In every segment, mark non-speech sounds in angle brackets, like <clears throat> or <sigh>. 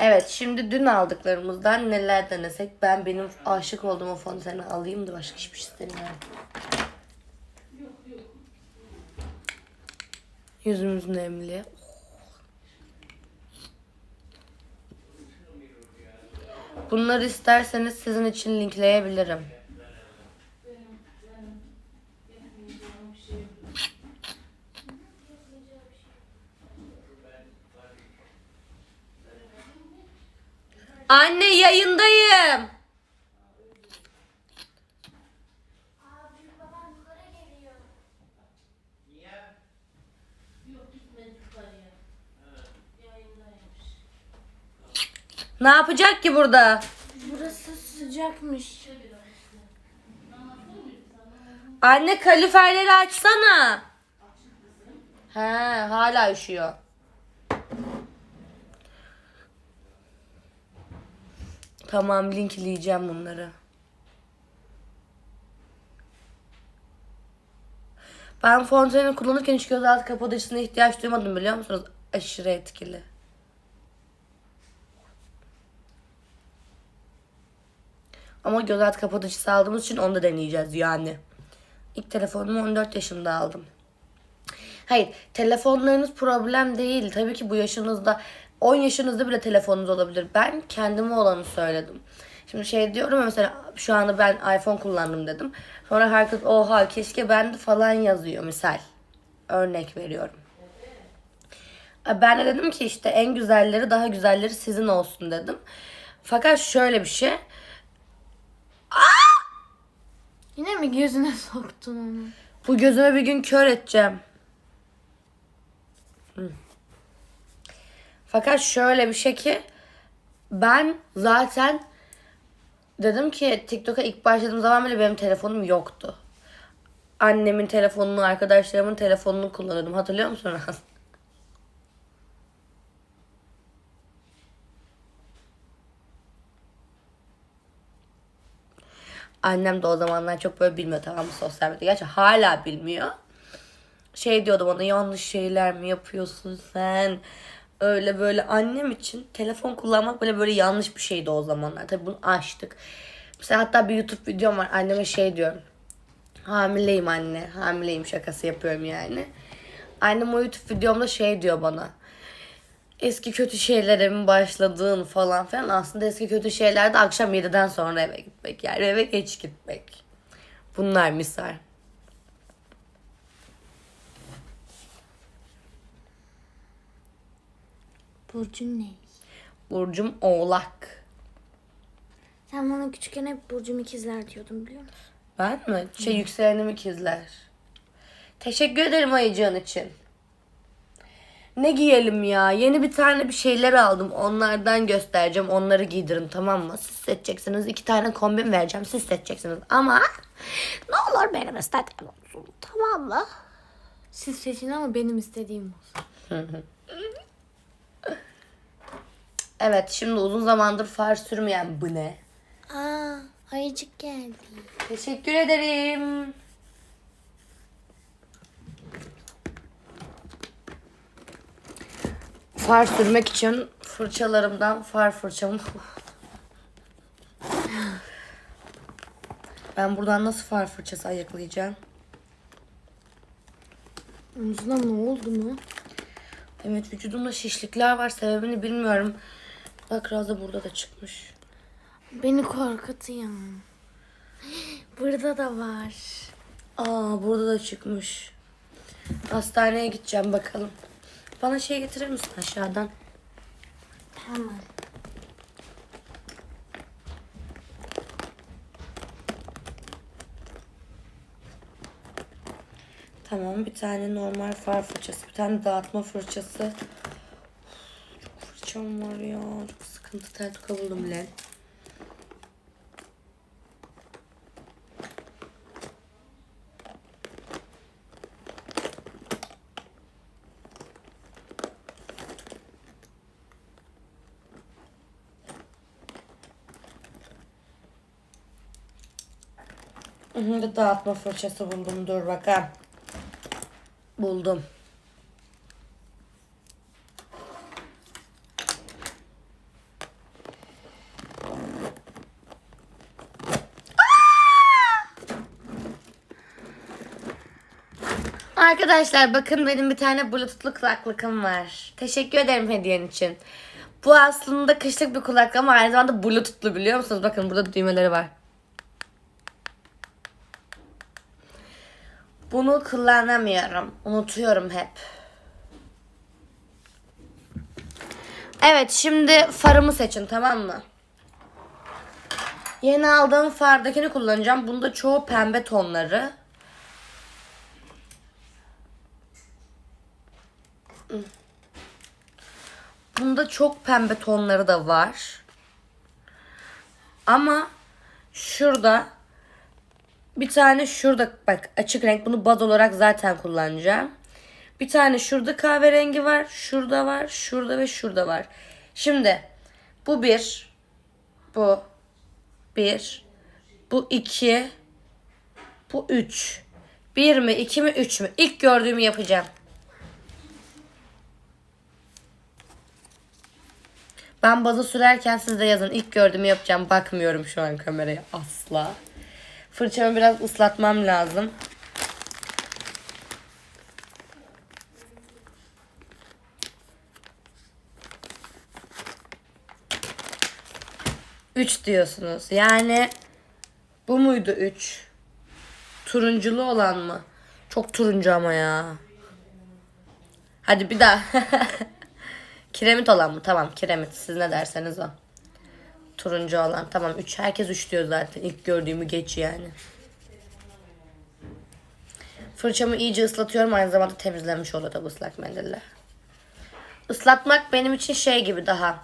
Evet şimdi dün aldıklarımızdan neler denesek. Ben benim aşık olduğum o fonteni alayım da başka hiçbir şey istemiyorum. Yüzümüz nemli. Bunları isterseniz sizin için linkleyebilirim. Anne yayındayım. Abi babam yukarı geliyor. Yok gitmedi yukarıya. Yayındaymış. Ne yapacak ki burada? Burası sıcakmış. Anne kaloriferleri açsana. He, hala üşüyor. Tamam linkleyeceğim bunları. Ben fonteni kullanırken hiç gözaltı kapatıcısına ihtiyaç duymadım biliyor musunuz? Aşırı etkili. Ama gözaltı kapatıcısı aldığımız için onu da deneyeceğiz yani. İlk telefonumu 14 yaşında aldım. Hayır, telefonlarınız problem değil. Tabii ki bu yaşınızda 10 yaşınızda bile telefonunuz olabilir. Ben kendime olanı söyledim. Şimdi şey diyorum mesela şu anda ben iPhone kullandım dedim. Sonra herkes oha keşke ben de falan yazıyor misal. Örnek veriyorum. Ben de dedim ki işte en güzelleri daha güzelleri sizin olsun dedim. Fakat şöyle bir şey. Yine mi gözüne soktun onu? Bu gözüme bir gün kör edeceğim. Hı. Fakat şöyle bir şey ki ben zaten dedim ki TikTok'a ilk başladığım zaman bile benim telefonum yoktu. Annemin telefonunu, arkadaşlarımın telefonunu kullanıyordum. Hatırlıyor musun Raz? Annem de o zamanlar çok böyle bilmiyor tamam mı sosyal medya. Gerçi hala bilmiyor. Şey diyordu bana yanlış şeyler mi yapıyorsun sen? Öyle böyle annem için telefon kullanmak böyle böyle yanlış bir şeydi o zamanlar. Tabii bunu açtık. Mesela hatta bir YouTube videom var. Anneme şey diyorum. Hamileyim anne. Hamileyim şakası yapıyorum yani. Annem o YouTube videomda şey diyor bana. Eski kötü şeylere mi başladığın falan filan. Aslında eski kötü şeyler de akşam 7'den sonra eve gitmek. Yani eve geç gitmek. Bunlar misal. Burcun ne? Burcum oğlak. Sen bana küçükken hep burcum ikizler diyordun biliyor musun? Ben mi? Şey yükselenim ikizler. Teşekkür ederim Ayıcan için. Ne giyelim ya? Yeni bir tane bir şeyler aldım. Onlardan göstereceğim. Onları giydirin tamam mı? Siz seçeceksiniz. İki tane kombin vereceğim. Siz seçeceksiniz. Ama ne olur benim istediğim olsun. Tamam mı? Siz seçin ama benim istediğim olsun. Evet şimdi uzun zamandır far sürmeyen bu ne? Aa, ayıcık geldi. Teşekkür ederim. Far sürmek için fırçalarımdan far fırçamı... Ben buradan nasıl far fırçası ayıklayacağım? Omzuna ne oldu mu? Evet vücudumda şişlikler var sebebini bilmiyorum. Bak Razda burada da çıkmış. Beni korkutuyor. Burada da var. Aa burada da çıkmış. Hastaneye gideceğim bakalım. Bana şey getirir misin aşağıdan? Tamam. Tamam bir tane normal far fırçası, bir tane dağıtma fırçası. Fırçam var ya. Çok sıkıntı tel buldum lan. Dağıtma fırçası buldum. Dur bakalım. Buldum. Arkadaşlar bakın benim bir tane bluetoothlu kulaklıkım var. Teşekkür ederim hediyen için. Bu aslında kışlık bir kulaklık ama aynı zamanda bluetoothlu biliyor musunuz? Bakın burada düğmeleri var. Bunu kullanamıyorum. Unutuyorum hep. Evet şimdi farımı seçin tamam mı? Yeni aldığım fardakini kullanacağım. Bunda çoğu pembe tonları. Bunda çok pembe tonları da var. Ama şurada bir tane şurada bak açık renk bunu baz olarak zaten kullanacağım. Bir tane şurada kahverengi var, şurada var, şurada ve şurada var. Şimdi bu bir, bu bir, bu iki, bu üç. Bir mi, iki mi, üç mü? İlk gördüğümü yapacağım. Ben bazı sürerken siz de yazın. İlk gördüğümü yapacağım. Bakmıyorum şu an kameraya asla. Fırçamı biraz ıslatmam lazım. Üç diyorsunuz. Yani bu muydu üç? Turunculu olan mı? Çok turuncu ama ya. Hadi bir daha. <laughs> kiremit olan mı? Tamam kiremit. Siz ne derseniz o. Turuncu olan. Tamam 3. Herkes 3 diyor zaten. İlk gördüğümü geç yani. Fırçamı iyice ıslatıyorum. Aynı zamanda temizlenmiş oluyor da ıslak mendille. Islatmak benim için şey gibi daha.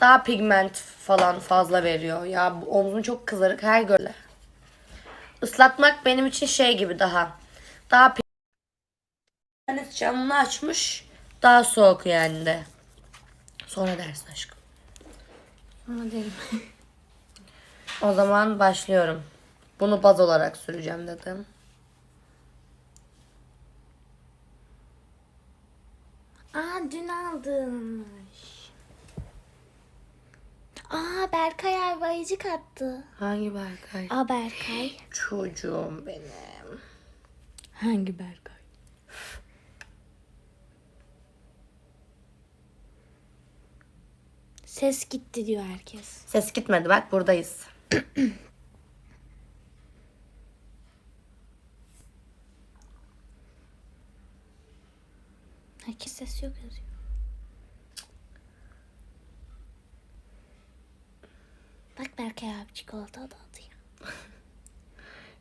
Daha pigment falan fazla veriyor. Ya omzum çok kızarık her göre. Islatmak benim için şey gibi daha. Daha pi- İnternet camını açmış. Daha soğuk yani de. Sonra dersin aşkım. Ama derim. O zaman başlıyorum. Bunu baz olarak süreceğim dedim. Aa dün aldınmış. Aa Berkay abi ayıcık attı. Hangi Berkay? Aa Berkay. Çocuğum benim. Hangi Berkay? Ses gitti diyor herkes. Ses gitmedi bak buradayız. <clears throat> Herkes ses yok yazıyor. Bak Berkay abi çikolata da atıyor. <laughs>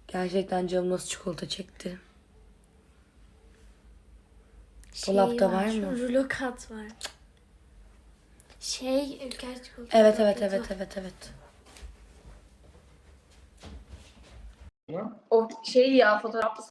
Gerçekten canım nasıl çikolata çekti. Şey Dolapta var mı? Rulo kat var. Şey Ülker çikolata. Evet evet evet evet evet. O şey ya fotoğrafta